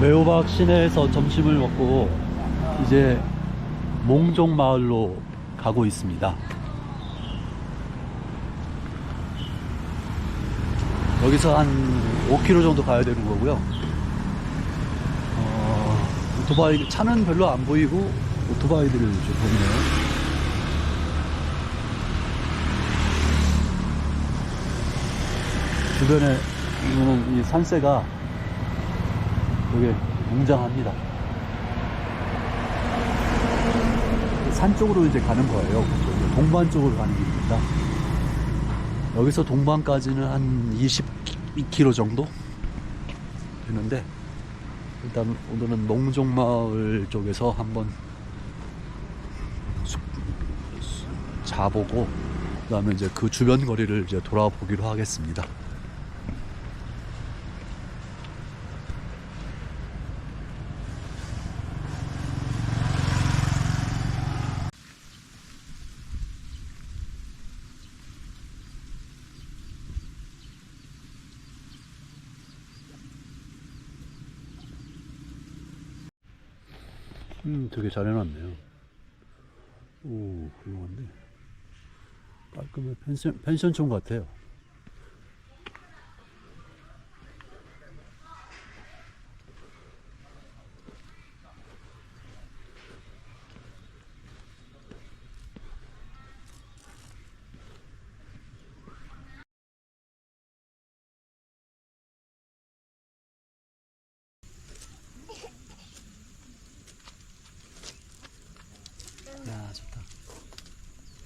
매호박 시내에서 점심을 먹고 이제 몽종 마을로 가고 있습니다. 여기서 한 5km 정도 가야 되는 거고요. 어, 오토바이 차는 별로 안 보이고 오토바이들을 좀 보이네요. 주변에 이 산세가 되게 웅장합니다. 산 쪽으로 이제 가는 거예요. 동반 쪽으로 가는 길입니다. 여기서 동반까지는 한 22km 정도 되는데 일단 오늘은 농종마을 쪽에서 한번 자보고 그다음에 이제 그 주변 거리를 이제 돌아보기로 하겠습니다. 음, 되게 잘 해놨네요. 오, 훌륭한데. 깔끔해. 펜션, 펜션촌 같아요.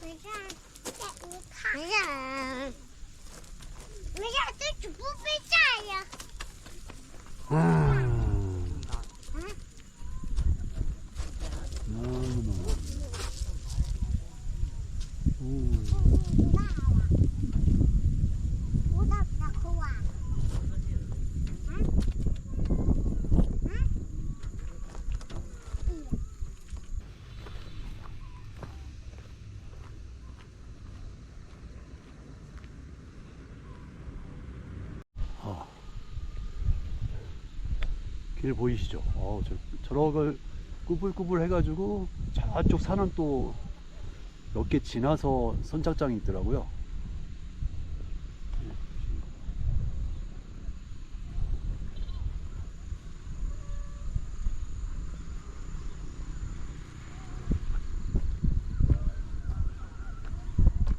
没事，再你看。没事，没事，这主播被炸呀。 길 보이시죠? 어, 저, 저걸 꾸불꾸불 해가지고 저쪽 산은 또 몇 개 지나서 선착장이 있더라고요.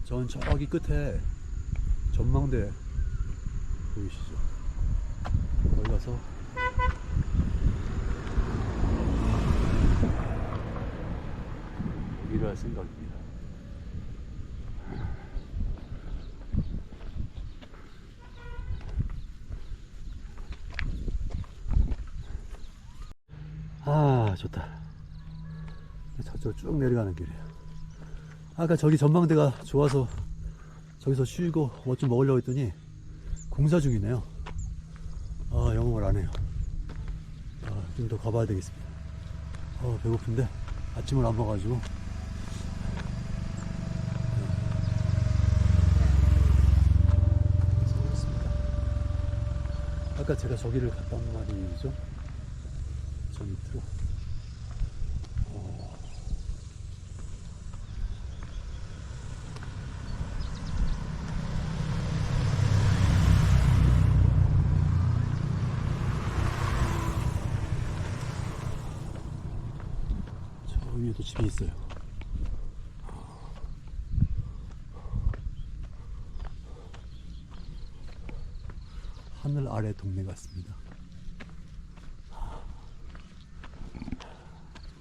전 저기 끝에 전망대 보이시죠? 거기 가서 할 생각입니다. 아, 좋다. 저쪽 쭉 내려가는 길이에요. 아까 저기 전망대가 좋아서 저기서 쉬고 뭐 좀 먹으려고 했더니 공사 중이네요. 아, 영업을 안 해요. 아, 좀 더 가봐야 되겠습니다. 어, 배고픈데 아침을 안 먹어가지고. 그렇습니다. 아까 제가 저기를 갔단 말이죠. 저 밑으로. 어. 저 위에도 집이 있어요. 하늘 아래 동네 같습니다.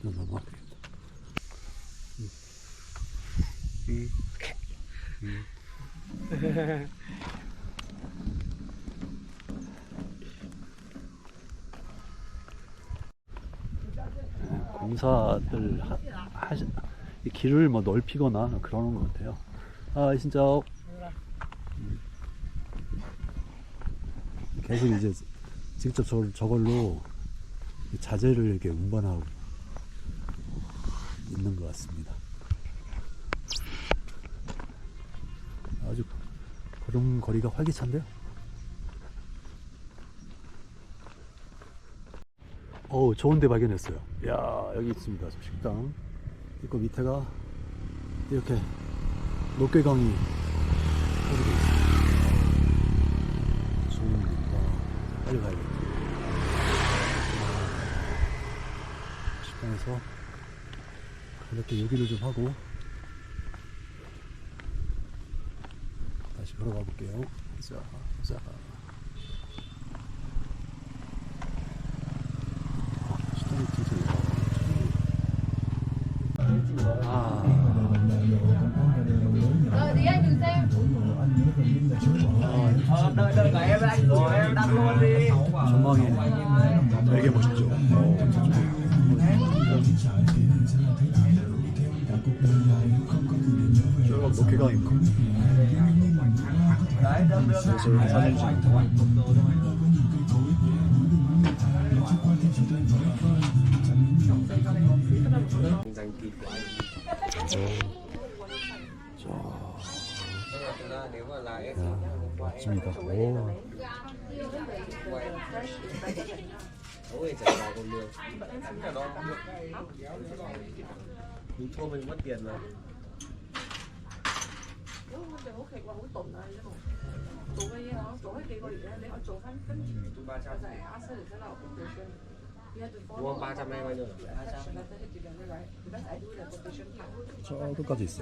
눈 너무 아프겠다. 공사들 하, 이 길을 뭐 넓히거나 그러는 것 같아요. 아, 진짜 음. 계속 이제 직접 저, 저걸로 자재를 이렇게 운반하고 있는 것 같습니다. 아주 걸음거리가 활기찬데요? 어우, 좋은 데 발견했어요. 야 여기 있습니다. 저 식당. 이거 밑에가 이렇게 녹개강이 흐르고 있습니다. 빨리 가야겠다. 식당에서 가볍게 얘기를 좀 하고 다시 걸어가 볼게요. 자, 자. 전망이 되게 멋있죠. đâm đưa 그래서 여기 사진 찍고 자, là em 멋집니다. 오, có thể trả lại còn được mình thua mình mất tiền mà tôi ba trăm đúng không ba trăm em bao nhiêu 저 끝까지 있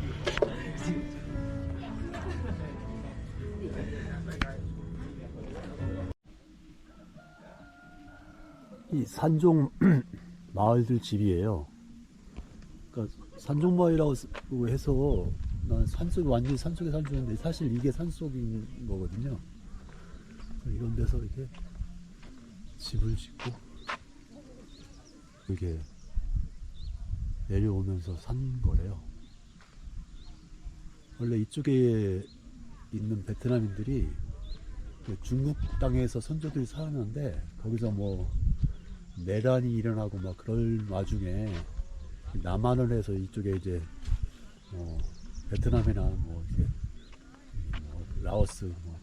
이 산종 마을들 집이에요. 그러니까 산종 마을이라고 쓰- 해서 난 산속 완전히 산속에 살줄 알았는데 사실 이게 산속인 거거든요. 이런 데서 이렇게 집을 짓고 이게 내려오면서 산 거래요. 원래 이쪽에 있는 베트남인들이 그 중국 땅에서 선조들이 살았는데 거기서 뭐 내란이 일어나고 막 그럴 와중에 남한을 해서 이쪽에 이제 뭐 베트남이나 뭐 이렇게 뭐 라오스 뭐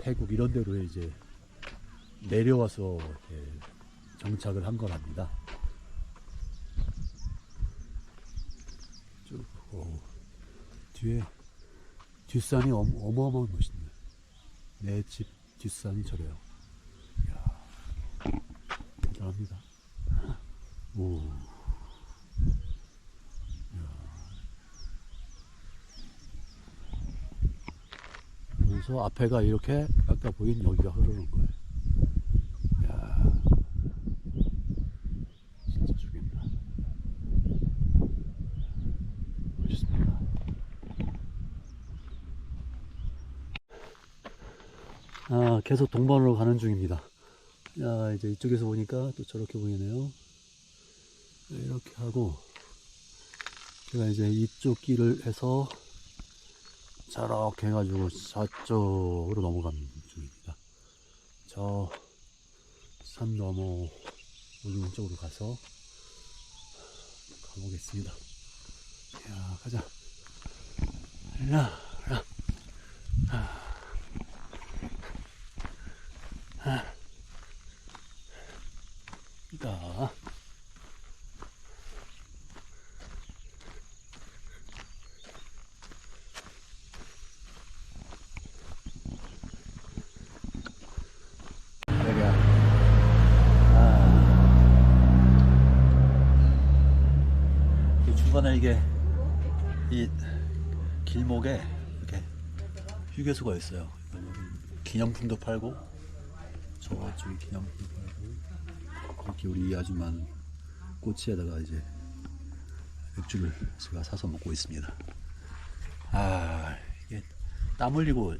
태국 이런 데로 이제 내려와서 이렇게 정착을 한 거랍니다. 쭉 보고 뒤에 뒷산이 어마- 어마어마한 멋있네. 내집 뒷산이 저래요. 대단합니다. 오. 그러면서 앞에가 이렇게 아까 보인 여기가 흐르는 거예요. 야 진짜 죽인다. 멋있습니다. 아, 계속 동반으로 가는 중입니다. 야, 이제 이쪽에서 보니까 또 저렇게 보이네요. 이렇게 하고, 제가 이제 이쪽 길을 해서 저렇게 해가지고 저쪽으로 넘어가는 중입니다. 저 산 넘어 오른쪽으로 가서 가보겠습니다. 야, 가자. 라, 라. 여기야. 아. 이 중간에 이게 이 길목에 이렇게 휴게소가 있어요. 기념품도 팔고 저쪽에 기념품도 팔고 이렇게 우리 이 아줌마는 꼬치에다가 이제 맥주를 제가 사서 먹고 있습니다. 아 이게 땀 흘리고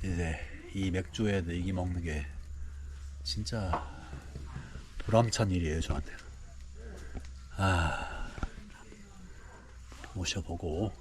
이제 이 맥주에 이기 먹는 게 진짜 보람찬 일이에요 저한테. 아, 모셔보고